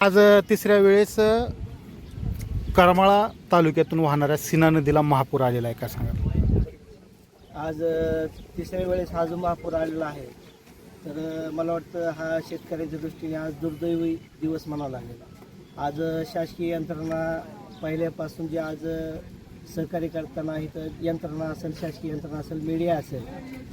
आज तिसऱ्या वेळेस करमाळा तालुक्यातून वाहणाऱ्या सीना नदीला महापूर आलेला आहे का सांगा आज तिसऱ्या वेळेस हा जो महापूर आलेला आहे तर मला वाटतं हा शेतकऱ्यांच्या दृष्टीने आज दुर्दैवी दिवस म्हणावा लागेल. आज शासकीय यंत्रणा पहिल्यापासून जे आज सहकार्य करताना इथं यंत्रणा असेल शासकीय यंत्रणा असेल मीडिया असेल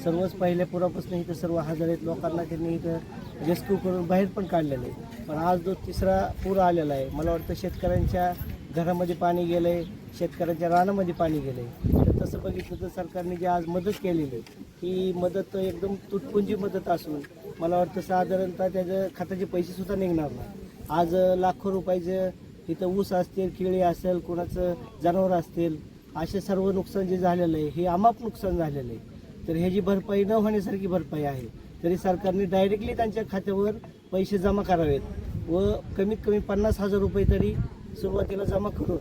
सर्वच पहिल्या पुरापासून इथं सर्व हजर आहेत. लोकांना त्यांनी इथं रेस्क्यू करून बाहेर पण काढलेलं आहे. पण आज जो तिसरा पूर आलेला आहे मला वाटतं शेतकऱ्यांच्या घरामध्ये पाणी गेलं आहे शेतकऱ्यांच्या रानामध्ये पाणी गेलं आहे तर तसं बघितलं तर सरकारने जी आज मदत केलेली आहे ही मदत एकदम तुटपुंजी मदत असून मला वाटतं साधारणतः त्याचं खताचे पैसेसुद्धा निघणार नाही. आज लाखो रुपयाचं इथं ऊस असतील केळी असेल कोणाचं जनावर असतील असे सर्व नुकसान जे झालेलं आहे हे अमाप नुकसान झालेलं आहे. तर ह्याची भरपाई न होण्यासारखी भरपाई आहे. तरी सरकारने डायरेक्टली त्यांच्या खात्यावर पैसे जमा करावेत व कमीत कमी पन्नास हजार रुपये तरी सुरुवातीला जमा करून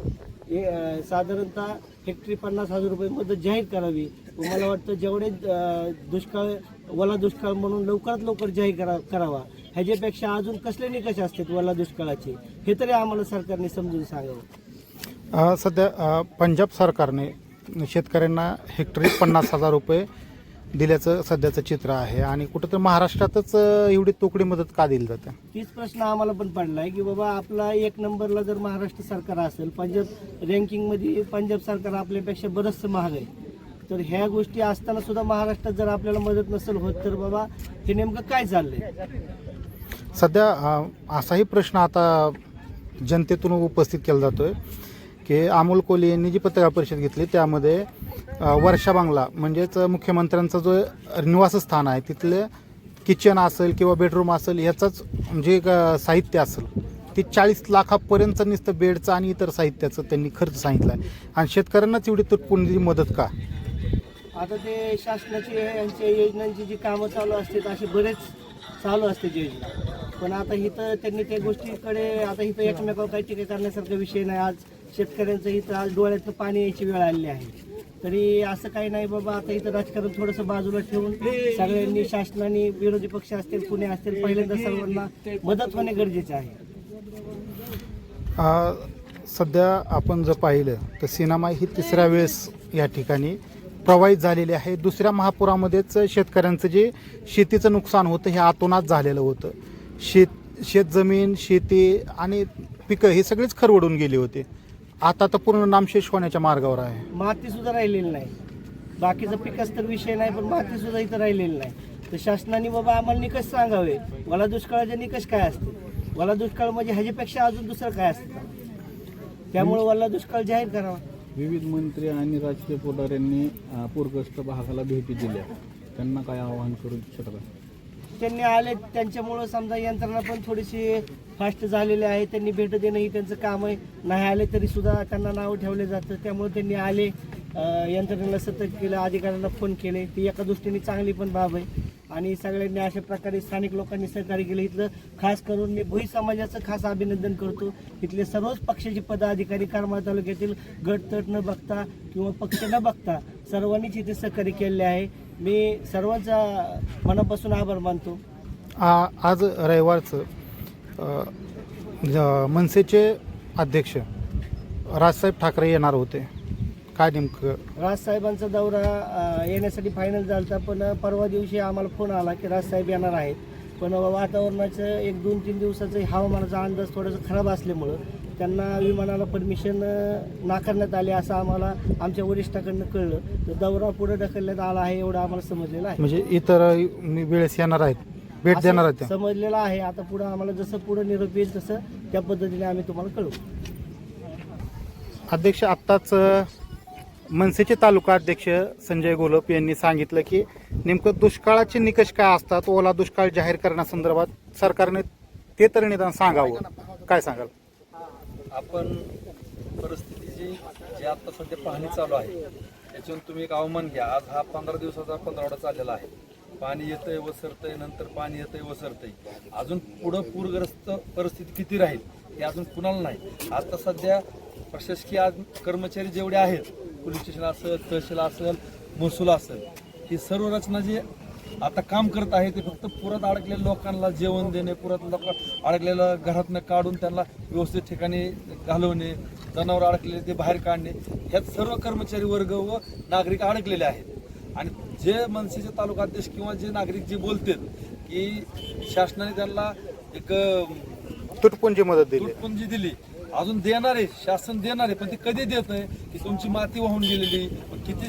हे साधारणतः हेक्टरी पन्नास हजार रुपये मदत जाहीर करावी. व मला वाटतं जेवढे दुष्काळ ओला दुष्काळ म्हणून लवकरात लवकर जाहीर करा करावा. ह्याच्यापेक्षा अजून कसले निकष असतात ओला दुष्काळाचे? हे तरी आम्हाला सरकारने समजून सांगावं. सध्या पंजाब सरकारने शेतकऱ्यांना हेक्टरी पन्नास हजार रुपये दिल्याचं सध्याचं चित्र आहे आणि कुठंतरी महाराष्ट्रातच अ, एवढी तोकडी मदत का दिली जाते? तीच प्रश्न आम्हाला पण पडला आहे की बाबा आपला एक नंबरला जर महाराष्ट्र सरकार असेल पंजाब रँकिंगमध्ये पंजाब सरकार आपल्यापेक्षा बरंचसं महाग आहे. तर ह्या गोष्टी असताना सुद्धा महाराष्ट्रात जर आपल्याला मदत नसेल होत तर बाबा हे नेमकं काय चाललंय? सध्या असाही प्रश्न आता जनतेतून उपस्थित केला जातोय. की अमोल कोली यांनी जी पत्रकार परिषद घेतली त्यामध्ये वर्षा बांगला म्हणजेच मुख्यमंत्र्यांचं जो निवासस्थान आहे तिथले किचन असेल किंवा बेडरूम असेल ह्याचंच जे म्हणजे साहित्य असेल. ते चाळीस लाखापर्यंत नुसतं बेडचं आणि इतर साहित्याचं त्यांनी खर्च सांगितला आहे. आणि शेतकऱ्यांनाच एवढी तुटपुंजी मदत का? आता ते शासनाची यांच्या योजनांची जी कामं चालू असतात असे बरेच चालू असते योजना पण आता इथं त्यांनी त्या गोष्टीकडे आता इथं एकमेकावर काही टीका करण्यासारखा विषय नाही. आज शेतकऱ्यांचं इथं आज डोळ्यातनं पाणी यायची वेळ आलेली आहे. तरी असं काही नाही बाबा आता इथं राजकारण थोडंसं बाजूला ठेवून सगळ्यांनी शासनाने विरोधी पक्ष असतील पुणे असतील पहिल्यांदा सर्वांना मदत होणे गरजेचे आहे. सध्या आपण जर पाहिलं तर सिनेमा ही तिसऱ्या वेळेस या ठिकाणी प्रवाहित झालेली आहे. दुसऱ्या महापुरामध्येच शेतकऱ्यांचं जे शेतीचं नुकसान होतं हे आतोनात झालेलं होतं. शेत शेतजमीन शेती आणि पिकं हे सगळेच खरवडून गेले होते. आता तर पूर्ण नामशेष होण्याच्या मार्गावर आहे. माती सुद्धा राहिलेली नाही. बाकीचं पिकच तर विषय नाही पण माती सुद्धा इथं राहिलेली नाही. तर शासनाने बाबा आम्हाला निकष सांगावे. मला दुष्काळाचे निकष काय असते मला दुष्काळ म्हणजे ह्याच्यापेक्षा अजून दुसरं काय असतं? त्यामुळे मला दुष्काळ जाहीर करावा. विविध मंत्री आणि राजकीय पुढाऱ्यांनी पूरग्रस्त भागाला भेटी दिल्या. त्यांना काय आवाहन करू इच्छित त्यांनी आले त्यांच्यामुळं समजा यंत्रणा पण थोडीशी फास्ट झालेली आहे. त्यांनी भेट देणं ही त्यांचं काम आहे. नाही आले तरी सुद्धा त्यांना नाव ठेवले जातं. त्यामुळे त्यांनी आले यंत्रणेला सतर्क केलं अधिकाऱ्यांना फोन केले. ती एका दृष्टीने चांगली पण बाब आहे. आणि सगळ्यांनी अशा प्रकारे स्थानिक लोकांनी सहकार्य केलं. इथलं खास करून मी भुई समाजाचं खास अभिनंदन करतो. इथले सर्वच पक्षाचे पदाधिकारी करमाळ तालुक्यातील गट तट न बघता किंवा पक्ष न बघता सर्वांनीच इथे सहकार्य केलेले आहे. मी सर्वांचा मनापासून आभार मानतो. आ- आज रविवारचं ज- मनसेचे अध्यक्ष राजसाहेब ठाकरे येणार होते. काय नेमकं? राजसाहेबांचा दौरा अ, येण्यासाठी फायनल झाला होता पण परवा दिवशी आम्हाला फोन आला की राजसाहेब येणार आहेत. पण वातावरणाचं एक दोन तीन दिवसाचं हवामानाचा अंदाज थोडासा खराब असल्यामुळं त्यांना विमानाला परमिशन नाकारण्यात आली असं आम्हाला आमच्या वरिष्ठाकडनं कळलं. तर दौरा पुढे ढकलण्यात आला आहे एवढं आम्हाला समजलेलं आहे. म्हणजे इतर वेळेस येणार आहेत. भेट देणार आहेत त्या. समजलेलं आहे. आता पुढं आम्हाला जसं पुढं निरोप येईल तसं त्या पद्धतीने आम्ही तुम्हाला कळू अध्यक्ष आत्ताच अ, मनसेचे तालुका अध्यक्ष संजय गोलप यांनी सांगितलं की नेमकं दुष्काळाचे निकष काय असतात ओला दुष्काळ जाहीर करण्यासंदर्भात सरकारने ते तर निदान सांगावं. काय सांगाल? आपण परिस्थितीची जी आता सध्या पाहणी चालू आहे त्याच्यातून तुम्ही एक अवमान घ्या. आज हा पंधरा दिवसाचा पंधरावडा चाललेला आहे. पाणी येतंय वसरतंय नंतर पाणी येतंय वसरतंय अजून पुढं पूरग्रस्त परिस्थिती किती राहील हे अजून कुणाला नाही. आता सध्या प्रशासकीय आज कर्मचारी जेवढे आहेत पोलीस स्टेशन असेल तहसील असेल महसूल असेल ही सर्व रचना जी आता काम करत आहे ते फक्त पुरात अडकलेल्या लोकांना जेवण देणे पुरात लोक अडकलेलं घरातनं काढून त्यांना व्यवस्थित ठिकाणी घालवणे जनावर अडकलेले ते बाहेर काढणे ह्यात सर्व कर्मचारी वर्ग व नागरिक अडकलेले आहेत. आणि जे मनसेचे तालुका अध्यक्ष किंवा जे नागरिक जे बोलतात की शासनाने त्यांना एक तुटपुंजी मदत दिली. तुटपुंजी दिली. अजून देणार आहे शासन देणार आहे पण ते कधी देत नाही? की तुमची माती वाहून गेलेली किती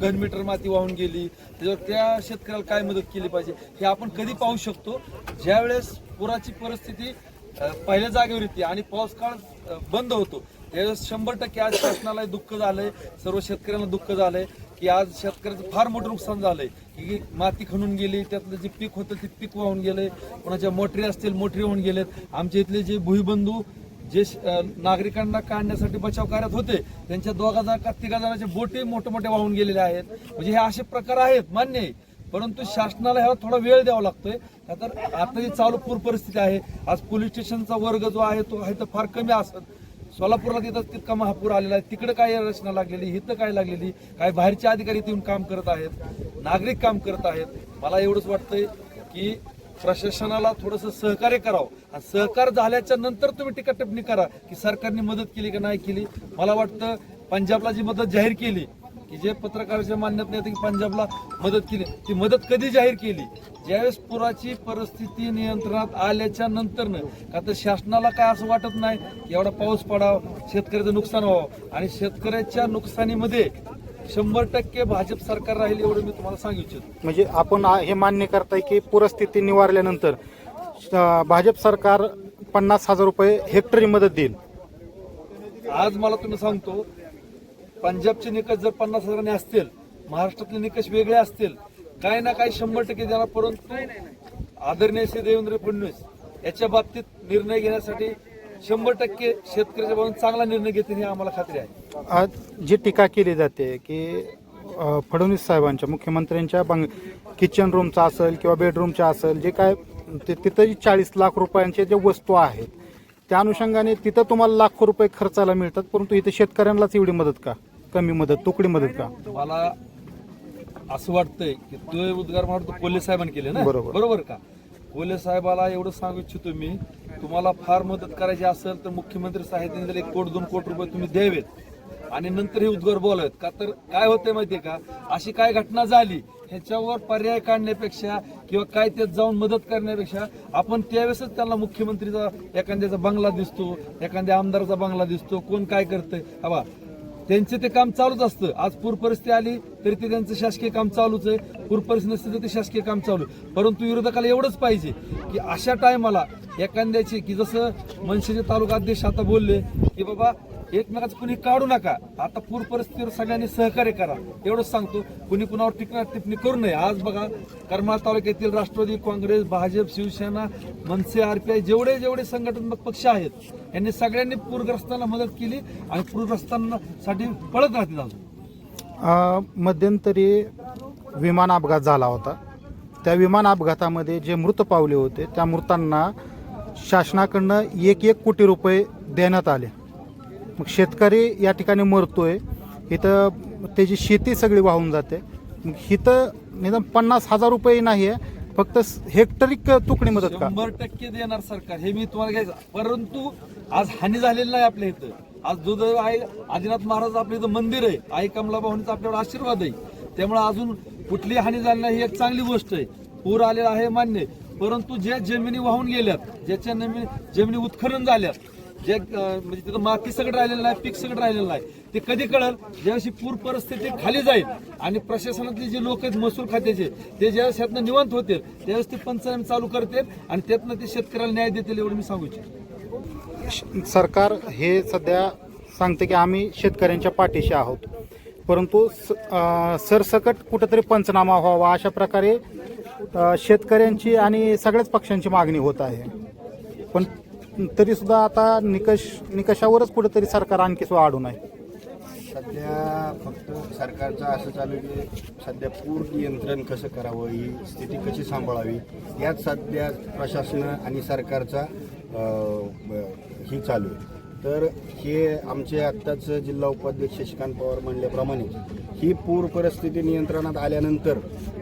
घनमीटर माती वाहून गेली त्याच्यावर त्या शेतकऱ्याला काय मदत केली पाहिजे हे आपण कधी पाहू शकतो. ज्यावेळेस पुराची परिस्थिती पहिल्या जागेवर येते आणि पाऊस काळ बंद होतो त्यावेळेस शंभर टक्के आज शासनाला दुःख झालंय सर्व शेतकऱ्यांना दुःख झालंय की आज शेतकऱ्याचं फार मोठं नुकसान झालंय की माती खणून गेली त्यातलं जे पीक होतं ते पीक वाहून गेलंय कोणाच्या मोटरी असतील मोटरी होऊन गेलेत. आमच्या इथले जे भुईबंधू जे श- नागरिकांना काढण्यासाठी बचाव कार्यात होते त्यांच्या दोघा जण का तिघा जणांचे बोटे मोठे मोठे वाहून गेलेले आहेत. म्हणजे हे असे प्रकार आहेत मान्य आहे. परंतु शासनाला ह्याला थोडा वेळ द्यावा लागतोय. का तर आता जी चालू पूर परिस्थिती आहे. आज पोलीस स्टेशनचा वर्ग जो आहे तो आहे तर फार कमी असत. सोलापूरला तिथं तितका महापूर आलेला आहे. तिकडे काय रचना लागलेली इथं काय लागलेली काय बाहेरचे अधिकारी तिथून येऊन काम करत आहेत नागरिक काम करत आहेत. मला एवढंच वाटतंय की प्रशासनाला थोडंसं सहकार्य करावं. आणि सहकार झाल्याच्यानंतर तुम्ही टीका करा की सरकारने मदत केली का नाही केली. मला वाटतं पंजाबला जी मदत जाहीर केली की जे पत्रकाराच्या मान्यत नाही की पंजाबला मदत केली ती मदत कधी जाहीर केली? ज्यावेळेस पुराची परिस्थिती नियंत्रणात आल्याच्या नंतरनं का तर शासनाला काय असं वाटत नाही? की एवढा पाऊस पडावा शेतकऱ्याचं नुकसान व्हावं. आणि शेतकऱ्याच्या नुकसानीमध्ये शंभर टक्के भाजप सरकार राहील एवढं मी तुम्हाला सांगू इच्छितो. म्हणजे आपण आ- हे मान्य करताय की पूरस्थिती निवारल्यानंतर अ, भाजप सरकार पन्नास हजार रुपये हेक्टरी मदत देईल. आज मला तुम्ही सांगतो पंजाबचे निकष जर पन्नास हजारांनी असतील महाराष्ट्रातले निकष वेगळे असतील काय ना काय शंभर टक्के देणार परंतु आदरणीय श्री देवेंद्र फडणवीस याच्या बाबतीत निर्णय घेण्यासाठी शंभर टक्के शेतकऱ्याच्या बाजूने चांगला निर्णय घेतील ही आम्हाला खात्री आहे. आज जी टीका केली जाते की अ, फडणवीस साहेबांच्या मुख्यमंत्र्यांच्या बंग किचन रूमचा असेल किंवा बेडरूमचा असेल जे काय ते तिथं जी चाळीस लाख रुपयांचे जे वस्तू आहेत त्या अनुषंगाने तिथं तुम्हाला लाखो रुपये खर्चाला मिळतात परंतु इथे शेतकऱ्यांनाच एवढी मदत का? कमी मदत तुकडी मदत का? मला असं वाटतंय की तो उद्गार वाटतं कोल्हे साहेबांनी केले ना? बरोबर. बरोबर का? कोल्हे साहेबाला एवढं सांगू इच्छितो मी तुम्हाला फार मदत करायची असेल तर मुख्यमंत्री साहेबांनी जर एक कोट दोन कोट रुपये तुम्ही द्यावेत. आणि नंतर हे उद्गार बोलावेत. का तर काय होतंय माहितीये का? अशी काय घटना झाली ह्याच्यावर पर्याय काढण्यापेक्षा किंवा काय त्यात जाऊन मदत करण्यापेक्षा आपण त्यावेळेसच त्यांना मुख्यमंत्रीचा एखाद्याचा बंगला दिसतो एखाद्या आमदाराचा बंगला दिसतो. कोण काय करतंय? हवा त्यांचं ते काम चालूच असतं आज पूर परिस्थिती आली तरी ते त्यांचं शासकीय काम चालूच आहे पूर परिस्थिती नसते तर ते शासकीय काम चालू आहे. परंतु विरोधकाला एवढंच पाहिजे की अशा टायमाला एखाद्याची की जसं मनसेचे तालुका अध्यक्ष आता बोलले की बाबा एकमेकाचं कुणी काढू नका. आता पूर परिस्थितीवर सगळ्यांनी सहकार्य करा. एवढंच सांगतो कुणी कुणावर टिकणार टिप्पणी करू नये. आज बघा करमाळ तालुक्यातील राष्ट्रवादी काँग्रेस भाजप शिवसेना मनसे आरपीआय जेवढे जेवढे संघटनात्मक पक्ष आहेत यांनी सगळ्यांनी पूरग्रस्तांना मदत केली आणि पूरग्रस्तांसाठी पळत राहतील अजून. मध्यंतरी विमान अपघात झाला होता. त्या विमान अपघातामध्ये जे मृत पावले होते त्या मृतांना शासनाकडनं एक एक कोटी रुपये देण्यात आले. मग शेतकरी या ठिकाणी मरतोय. इथं त्याची शेती सगळी वाहून जाते. मग इथं निदान पन्नास हजार रुपये नाही आहे. फक्त हेक्टरी तुकडी मदत का? शंभर टक्के देणार सरकार. हे मी तुम्हाला घ्यायचं. परंतु आज हानी झालेली नाही आपल्या इथं. आज दुध आहे आदिनाथ महाराज आपल्या इथं मंदिर आहे. आई कमला भावनीचा आपल्यावर आशीर्वाद आहे. त्यामुळे अजून कुठली हानी झाली नाही ही एक चांगली गोष्ट आहे. पूर आलेला आहे मान्य. परंतु ज्या जमिनी वाहून गेल्यात ज्याच्या जमिनी उत्खनन झाल्यात जे म्हणजे तिथं माती सगळं राहिलेलं नाही पीक सगळं राहिलेलं नाही. ते कधी कळल? ज्यावेळेस पूर परिस्थिती खाली जाईल आणि प्रशासनातले जे लोक आहेत महसूल खात्याचे ते ज्यावेळेस यातनं निवांत होतील त्यावेळेस ते पंचनामे चालू करतील आणि त्यातनं ते शेतकऱ्याला न्याय देतील एवढं मी सांगू इच्छितो. सरकार हे सध्या सांगते की आम्ही शेतकऱ्यांच्या पाठीशी आहोत. परंतु स- सरसकट कुठंतरी पंचनामा व्हावा अशा प्रकारे शेतकऱ्यांची आणि सगळ्याच पक्षांची मागणी होत आहे. पण तरी सुद्धा आता निकष निकषावरच कुठेतरी सरकार आणखी सुद्धा अडून आहे. सध्या फक्त सरकारचं असं चालू आहे की सध्या पूर नियंत्रण कसं करावं ही स्थिती कशी सांभाळावी यात सध्या प्रशासन आणि सरकारचा ही चालू आहे. तर हे आमचे आत्ताच जिल्हा उपाध्यक्ष शशिकांत पवार म्हणल्याप्रमाणे ही पूर परिस्थिती नियंत्रणात आल्यानंतर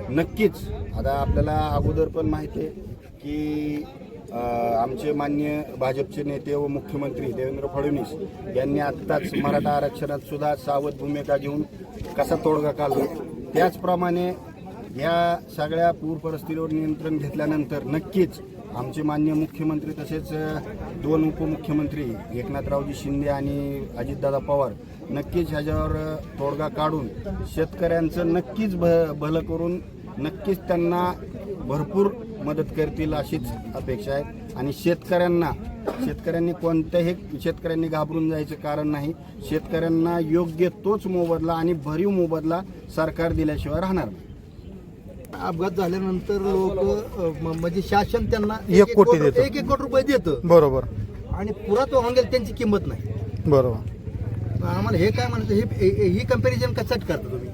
नक्कीच आता आपल्याला अगोदर पण माहिती आहे की आमचे मान्य भाजपचे नेते व मुख्यमंत्री देवेंद्र फडणवीस यांनी आत्ताच मराठा आरक्षणात सुद्धा सावध भूमिका घेऊन कसा तोडगा काढला? त्याचप्रमाणे या सगळ्या पूर परिस्थितीवर नियंत्रण घेतल्यानंतर नक्कीच आमचे मान्य मुख्यमंत्री तसेच दोन उपमुख्यमंत्री एकनाथरावजी शिंदे आणि अजितदादा पवार नक्कीच ह्याच्यावर तोडगा काढून शेतकऱ्यांचं नक्कीच भ भलं करून नक्कीच त्यांना भरपूर मदत करतील अशीच अपेक्षा आहे. आणि शेतकऱ्यांना शेतकऱ्यांनी कोणत्याही शेतकऱ्यांनी घाबरून जायचं कारण नाही. शेतकऱ्यांना योग्य तोच मोबदला आणि भरीव मोबदला सरकार दिल्याशिवाय राहणार नाही. अपघात झाल्यानंतर लोक म्हणजे शासन त्यांना एक कोटी देतं. एक एक कोटी रुपये देतं. बरोबर. आणि पुरात वाहून गेलं त्यांची किंमत नाही. बरोबर. आम्हाला हे काय म्हणायचं हे हे- ही कंपॅरिझन कशासाठी करता तुम्ही?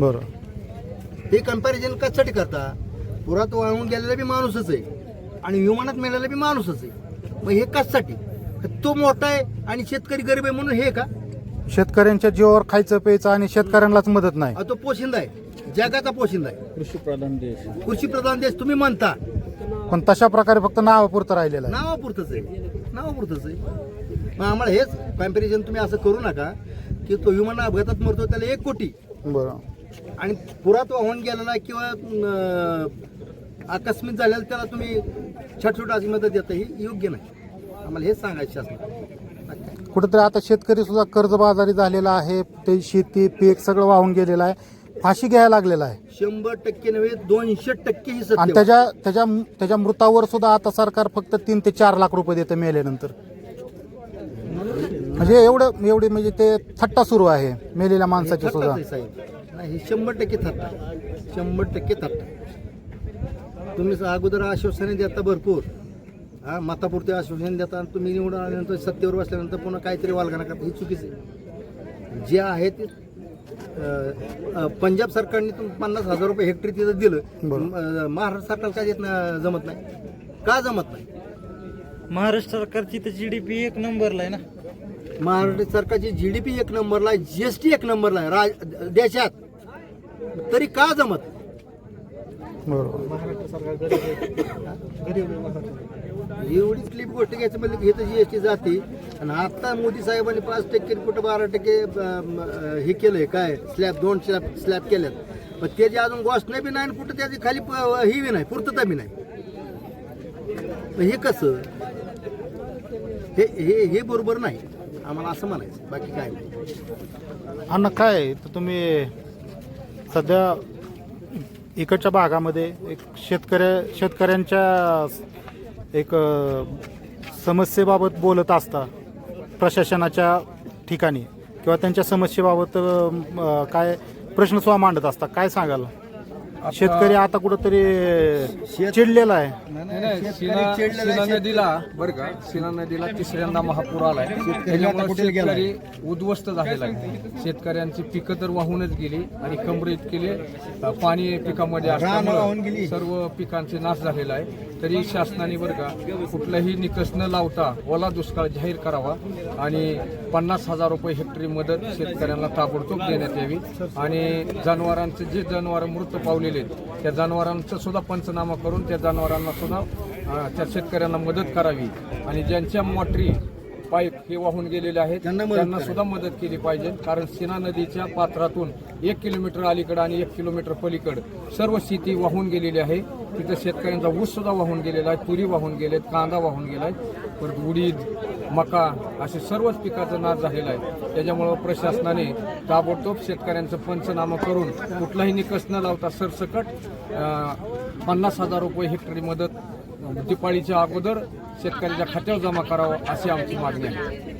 बरोबर हे कंपॅरिझन कशासाठी करता? पुरात वाहून गेलेला बी माणूसच आहे. आणि विमानात मेलेला बी माणूसच आहे. मग हे कशासाठी? तो मोठा आहे आणि शेतकरी गरीब आहे म्हणून हे का? शेतकऱ्यांच्या जीवावर खायचं प्यायचं आणि शेतकऱ्यांनाच मदत नाही. तो पोशिंदा आहे. जगाचा पोशिंदा आहे. कृषी प्रधान देश. कृषी प्रधान देश तुम्ही म्हणता. पण तशा प्रकारे फक्त नावापुरतं राहिलेलं आहे. नावापुरतंच आहे. नावापुरतंच आहे. मग आम्हाला हेच कंपॅरिझन तुम्ही असं करू नका की तो विमान अपघातात मरतो त्याला एक कोटी. बरोबर आणि पुरात वाहून गेलेला किंवा अं, आकस्मिक झालेला त्याला तुम्ही छोट छोट अशी मदत देता ही योग्य नाही. आम्हाला हेच सांगायचं शासनाला कुठेतरी आता शेतकरी सुद्धा कर्जबाजारी झालेला आहे ते शेती पीक सगळं वाहून गेलेलं आहे. फाशी घ्यायला लागलेला आहे. शंभर टक्के नव्हे दोनशे टक्के ही आणि त्याच्या त्याच्या त्याच्या मृतावर सुद्धा आता सरकार फक्त तीन ते चार लाख रुपये देतं मेल्यानंतर. म्हणजे एवढं एवढी म्हणजे ते थट्टा सुरू आहे मेलेल्या माणसाची सुद्धा. नाही शंभर टक्के थट्टा. शंभर टक्के थट्टा तुम्ही अगोदर आश्वासने देता भरपूर. हा मतापुरते आश्वासन देता आणि तुम्ही निवडून आल्यानंतर सत्तेवर बसल्यानंतर पुन्हा काहीतरी वालगाणा करता. ही चुकीचं आहे. जे आहे ते पंजाब सरकारने तुम पन्नास हजार रुपये हेक्टरी तिथं दिलं. महाराष्ट्र सरकार काय देत नाही जमत नाही. का जमत नाही? महाराष्ट्र सरकारची तर जी डी पी एक नंबरला आहे ना. महाराष्ट्र सरकारची जी डी पी एक नंबरला आहे जी एस टी एक नंबरला आहे. राज देशात. तरी का जमत? बरोबर. एवढी क्लिप गोष्ट घ्यायचं म्हणजे घेतं जी एस टी जाते. आणि आता मोदी साहेबांनी पाच टक्के कुठं बारा टक्के अं, अं, हे केलंय काय? स्लॅब दोन स्लॅब स्लॅब केल्यात. पण त्याची अजून घोषणा बी नाही आणि कुठं त्याची खाली प- ही बी नाही पूर्तता बी नाही. मग हे कसं? हे हे हे बरोबर नाही. आम्हाला असं म्हणायचं. बाकी काय नाही. अन्न काय आहे? तर तुम्ही सध्या इकडच्या भागामध्ये एक शेतकऱ्या शेतकऱ्यांच्या एक समस्येबाबत बोलत असता प्रशासनाच्या ठिकाणी किंवा त्यांच्या समस्येबाबत काय प्रश्न सुद्धा मांडत असता काय सांगाल? शेतकरी आता कुठंतरी चिडलेला आहे. नाही नाही नदीला बरं का सीना नदीला तिसऱ्यांदा महापूर आलाय. त्याच्यामुळे शेतकरी उद्ध्वस्त झालेला आहे. शेतकऱ्यांची पिकं तर वाहूनच गेली आणि कमरे इतकेले अ, पाणी पिकामध्ये असल्यामुळे सर्व पिकांचे नाश झालेला आहे. तरी शासनाने बरं का कुठलाही निकष न लावता ओला दुष्काळ जाहीर करावा आणि पन्नास हजार रुपये हेक्टरी मदत शेतकऱ्यांना ताबडतोब देण्यात यावी. आणि जनावरांचे जे जनावर मृत पावलेले आहेत. त्या जनावरांचा सुद्धा पंचनामा करून त्या जनावरांना सुद्धा त्या शेतकऱ्यांना मदत करावी. आणि ज्यांच्या मोटरी पाईप हे वाहून गेलेले आहेत त्यांना सुद्धा मदत केली पाहिजे. कारण सीना नदीच्या पात्रातून एक किलोमीटर अलीकडं आणि एक किलोमीटर पलीकडं सर्व शेती वाहून गेलेली आहे. तिथं शेतकऱ्यांचा ऊस सुद्धा वाहून गेलेला आहे तुरी वाहून गेलेत कांदा वाहून गेलाय. परत उडीद मका असे सर्वच पिकाचं नाश झालेला आहे. त्याच्यामुळं प्रशासनाने ताबडतोब शेतकऱ्यांचं पंचनामा करून कुठलाही निकष न लावता सरसकट पन्नास हजार रुपये हेक्टरी मदत दिपाळीच्या अगोदर शेतकऱ्याच्या खात्यावर जमा करावं अशी आमची मागणी आहे.